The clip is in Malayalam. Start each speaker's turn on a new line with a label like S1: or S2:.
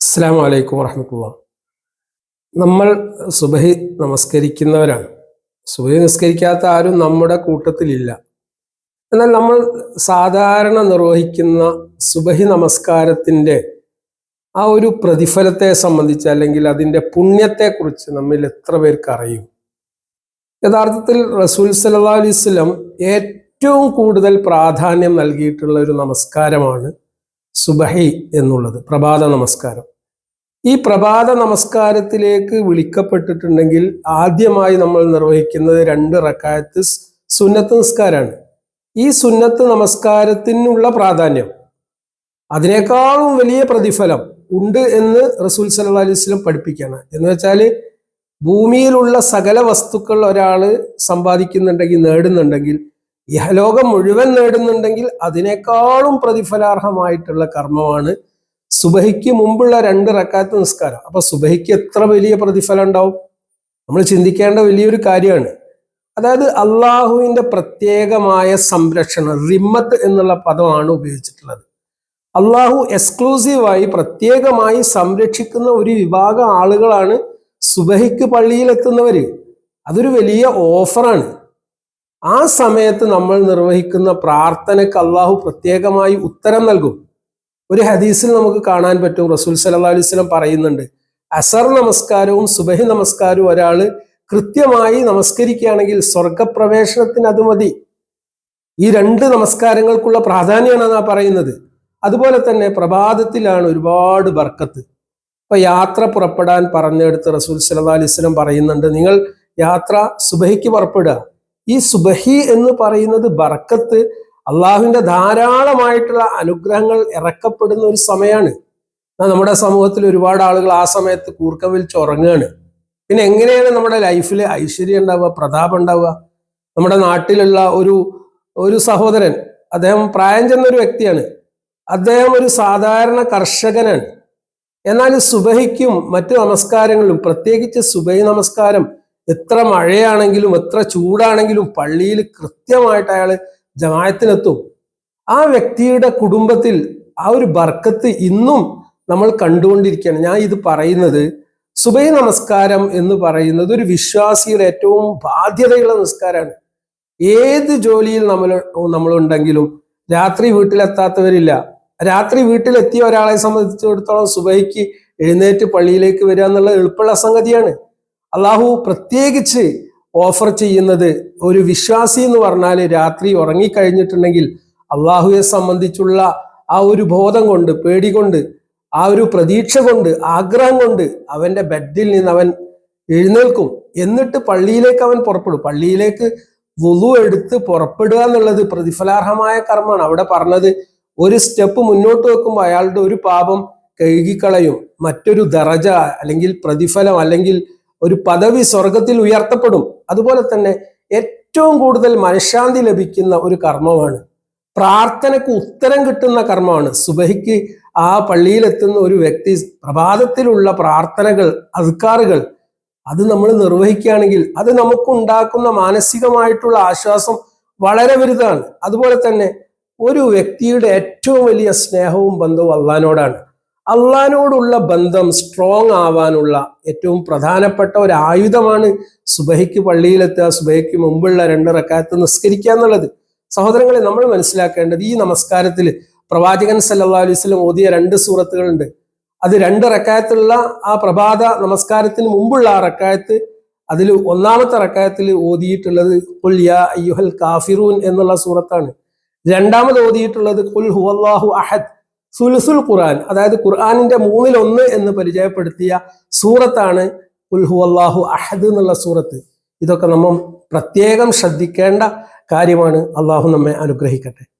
S1: അസ്സാം വലൈക്കും വറഹമത്തുള്ള. നമ്മൾ സുബഹി നമസ്കരിക്കുന്നവരാണ്. സുബഹി നിസ്കരിക്കാത്ത ആരും നമ്മുടെ കൂട്ടത്തിലില്ല. എന്നാൽ നമ്മൾ സാധാരണ നിർവഹിക്കുന്ന സുബഹി നമസ്കാരത്തിന്റെ ആ ഒരു പ്രതിഫലത്തെ സംബന്ധിച്ച് അല്ലെങ്കിൽ അതിന്റെ പുണ്യത്തെക്കുറിച്ച് നമ്മിൽ എത്ര പേർക്ക് അറിയും? യഥാർത്ഥത്തിൽ റസൂൽ സല്ലാ അലൈവല്ലം ഏറ്റവും കൂടുതൽ പ്രാധാന്യം നൽകിയിട്ടുള്ള ഒരു നമസ്കാരമാണ് സുബഹി എന്നുള്ളത് പ്രഭാത നമസ്കാരം. ഈ പ്രഭാത നമസ്കാരത്തിലേക്ക് വിളിക്കപ്പെട്ടിട്ടുണ്ടെങ്കിൽ ആദ്യമായി നമ്മൾ നിർവഹിക്കുന്നത് രണ്ട് റക്കായത്ത് സുന്നത്ത് നമസ്കാരമാണ് ഈ സുന്നത്ത് നമസ്കാരത്തിനുള്ള പ്രാധാന്യം അതിനേക്കാളും വലിയ പ്രതിഫലം ഉണ്ട് എന്ന് റസൂൽ സല്ലാ അലൈഹി സ്വലം പഠിപ്പിക്കുകയാണ്. എന്ന് വെച്ചാൽ ഭൂമിയിലുള്ള സകല വസ്തുക്കൾ ഒരാൾ സമ്പാദിക്കുന്നുണ്ടെങ്കിൽ നേടുന്നുണ്ടെങ്കിൽ ഇഹലോകം മുഴുവൻ നേടുന്നുണ്ടെങ്കിൽ അതിനേക്കാളും പ്രതിഫലാർഹമായിട്ടുള്ള കർമ്മമാണ് സുബഹിക്ക് മുമ്പുള്ള രണ്ട് റക്കാത്ത് നിസ്കാരം. അപ്പൊ സുബഹിക്ക് എത്ര വലിയ പ്രതിഫലം ഉണ്ടാവും? നമ്മൾ ചിന്തിക്കേണ്ട വലിയൊരു കാര്യമാണ്. അതായത് അള്ളാഹുവിന്റെ പ്രത്യേകമായ സംരക്ഷണം റിമ്മത്ത് എന്നുള്ള പദമാണ് ഉപയോഗിച്ചിട്ടുള്ളത്. അള്ളാഹു എക്സ്ക്ലൂസീവായി പ്രത്യേകമായി സംരക്ഷിക്കുന്ന ഒരു വിഭാഗം ആളുകളാണ് സുബഹിക്ക് പള്ളിയിലെത്തുന്നവര്. അതൊരു വലിയ ഓഫറാണ്. ആ സമയത്ത് നമ്മൾ നിർവഹിക്കുന്ന പ്രാർത്ഥനയ്ക്ക് അള്ളാഹു പ്രത്യേകമായി ഉത്തരം നൽകും. ഒരു ഹദീസിൽ നമുക്ക് കാണാൻ പറ്റും. റസൂൽ സല്ലാ അലൈഹി സ്വലം പറയുന്നുണ്ട് അസർ നമസ്കാരവും സുബഹി നമസ്കാരവും ഒരാൾ കൃത്യമായി നമസ്കരിക്കുകയാണെങ്കിൽ സ്വർഗപ്രവേശനത്തിന് അത് മതി. ഈ രണ്ട് നമസ്കാരങ്ങൾക്കുള്ള പ്രാധാന്യമാണ് ആ പറയുന്നത്. അതുപോലെ തന്നെ പ്രഭാതത്തിലാണ് ഒരുപാട് ബർക്കത്ത്. ഇപ്പൊ യാത്ര പുറപ്പെടാൻ പറഞ്ഞെടുത്ത് റസൂൽ സല്ലാ അലൈഹി സ്വലം പറയുന്നുണ്ട് നിങ്ങൾ യാത്ര സുബഹിക്ക് പുറപ്പെടുക. ഈ സുബഹി എന്ന് പറയുന്നത് ബർക്കത്ത് അള്ളാഹുവിന്റെ ധാരാളമായിട്ടുള്ള അനുഗ്രഹങ്ങൾ ഇറക്കപ്പെടുന്ന ഒരു സമയമാണ് നമ്മുടെ സമൂഹത്തിൽ ഒരുപാട് ആളുകൾ ആ സമയത്ത് കൂർക്കവിൽ ഉറങ്ങുകയാണ് പിന്നെ എങ്ങനെയാണ് നമ്മുടെ ലൈഫിൽ ഐശ്വര്യം ഉണ്ടാവുക പ്രതാപം ഉണ്ടാവുക? നമ്മുടെ നാട്ടിലുള്ള ഒരു ഒരു സഹോദരൻ അദ്ദേഹം പ്രായം ചെന്ന ഒരു വ്യക്തിയാണ്. അദ്ദേഹം ഒരു സാധാരണ കർഷകനാണ്. എന്നാൽ സുബഹിക്കും മറ്റു നമസ്കാരങ്ങളും പ്രത്യേകിച്ച് സുബഹി നമസ്കാരം എത്ര മഴയാണെങ്കിലും എത്ര ചൂടാണെങ്കിലും പള്ളിയിൽ കൃത്യമായിട്ട് അയാൾ ജമായത്തിനെത്തും. ആ വ്യക്തിയുടെ കുടുംബത്തിൽ ആ ഒരു ബർക്കത്ത് ഇന്നും നമ്മൾ കണ്ടുകൊണ്ടിരിക്കുകയാണ്. ഞാൻ ഇത് പറയുന്നത് സുബൈ നമസ്കാരം എന്ന് പറയുന്നത് ഒരു വിശ്വാസിയുടെ ഏറ്റവും ബാധ്യതയുള്ള നമസ്കാരമാണ് ഏത് ജോലിയിൽ നമ്മൾ നമ്മളുണ്ടെങ്കിലും രാത്രി വീട്ടിലെത്താത്തവരില്ല. രാത്രി വീട്ടിലെത്തിയ ഒരാളെ സംബന്ധിച്ചിടത്തോളം സുബൈക്ക് എഴുന്നേറ്റ് പള്ളിയിലേക്ക് വരിക എന്നുള്ള എളുപ്പമുള്ള സംഗതിയാണ്. അള്ളാഹു പ്രത്യേകിച്ച് ഓഫർ ചെയ്യുന്നത് ഒരു വിശ്വാസി എന്ന് പറഞ്ഞാൽ രാത്രി ഉറങ്ങിക്കഴിഞ്ഞിട്ടുണ്ടെങ്കിൽ അള്ളാഹുയെ സംബന്ധിച്ചുള്ള ആ ഒരു ബോധം കൊണ്ട് പേടി കൊണ്ട് ആ ഒരു പ്രതീക്ഷ കൊണ്ട് ആഗ്രഹം കൊണ്ട് അവന്റെ ബെഡിൽ നിന്ന് അവൻ എഴുന്നേൽക്കും. എന്നിട്ട് പള്ളിയിലേക്ക് അവൻ പുറപ്പെടും. പള്ളിയിലേക്ക് വുളു എടുത്ത് പുറപ്പെടുക എന്നുള്ളത് പ്രതിഫലാർഹമായ കർമ്മമാണ്. അവിടെ പറഞ്ഞത് ഒരു സ്റ്റെപ്പ് മുന്നോട്ട് വെക്കുമ്പോൾ അയാളുടെ ഒരു പാപം കഴുകിക്കളയും. മറ്റൊരു ദറജ അല്ലെങ്കിൽ പ്രതിഫലം അല്ലെങ്കിൽ ഒരു പദവി സ്വർഗത്തിൽ ഉയർത്തപ്പെടും. അതുപോലെ തന്നെ ഏറ്റവും കൂടുതൽ മനഃശാന്തി ലഭിക്കുന്ന ഒരു കർമ്മമാണ്. പ്രാർത്ഥനയ്ക്ക് ഉത്തരം കിട്ടുന്ന കർമ്മമാണ്. സുബഹിക്ക് ആ പള്ളിയിലെത്തുന്ന ഒരു വ്യക്തി പ്രഭാതത്തിലുള്ള പ്രാർത്ഥനകൾ അധികാറുകൾ അത് നമ്മൾ നിർവഹിക്കുകയാണെങ്കിൽ അത് നമുക്കുണ്ടാക്കുന്ന മാനസികമായിട്ടുള്ള ആശ്വാസം വളരെ വലുതാണ്. അതുപോലെ തന്നെ ഒരു വ്യക്തിയുടെ ഏറ്റവും വലിയ സ്നേഹവും ബന്ധവും അള്ളഹാനോടാണ്. അള്ളഹാനോടുള്ള ബന്ധം സ്ട്രോങ് ആവാനുള്ള ഏറ്റവും പ്രധാനപ്പെട്ട ഒരു ആയുധമാണ് സുബഹിക്ക് പള്ളിയിലെത്തുക സുബഹിക്ക് മുമ്പുള്ള രണ്ട് റക്കാത്ത് നിസ്കരിക്കുക എന്നുള്ളത്. സഹോദരങ്ങളെ നമ്മൾ മനസ്സിലാക്കേണ്ടത് ഈ നമസ്കാരത്തിൽ പ്രവാചകൻ സല്ലാ അലൈവലം ഓതിയ രണ്ട് സൂറത്തുകളുണ്ട്. അത് രണ്ട് റക്കായത്തുള്ള ആ പ്രഭാത നമസ്കാരത്തിന് മുമ്പുള്ള ആ റക്കായത്ത് അതിൽ ഒന്നാമത്തെ റക്കായത്തിൽ ഓതിയിട്ടുള്ളത് കുൽ യാ അയ്യുഹൽ കാഫിറൂൻ എന്നുള്ള സൂറത്താണ്. രണ്ടാമത് ഓതിയിട്ടുള്ളത് കുൽ ഹുവല്ലാഹു അഹദ് സുലുസുൽ ഖുർആൻ അതായത് ഖുർആാനിന്റെ മൂന്നിൽ ഒന്ന് എന്ന് പരിചയപ്പെടുത്തിയ സൂറത്താണ് ഉൽഹു അള്ളാഹു അഹദ് എന്നുള്ള സൂറത്ത്. ഇതൊക്കെ നമ്മൾ പ്രത്യേകം ശ്രദ്ധിക്കേണ്ട കാര്യമാണ്. അള്ളാഹു നമ്മെ അനുഗ്രഹിക്കട്ടെ.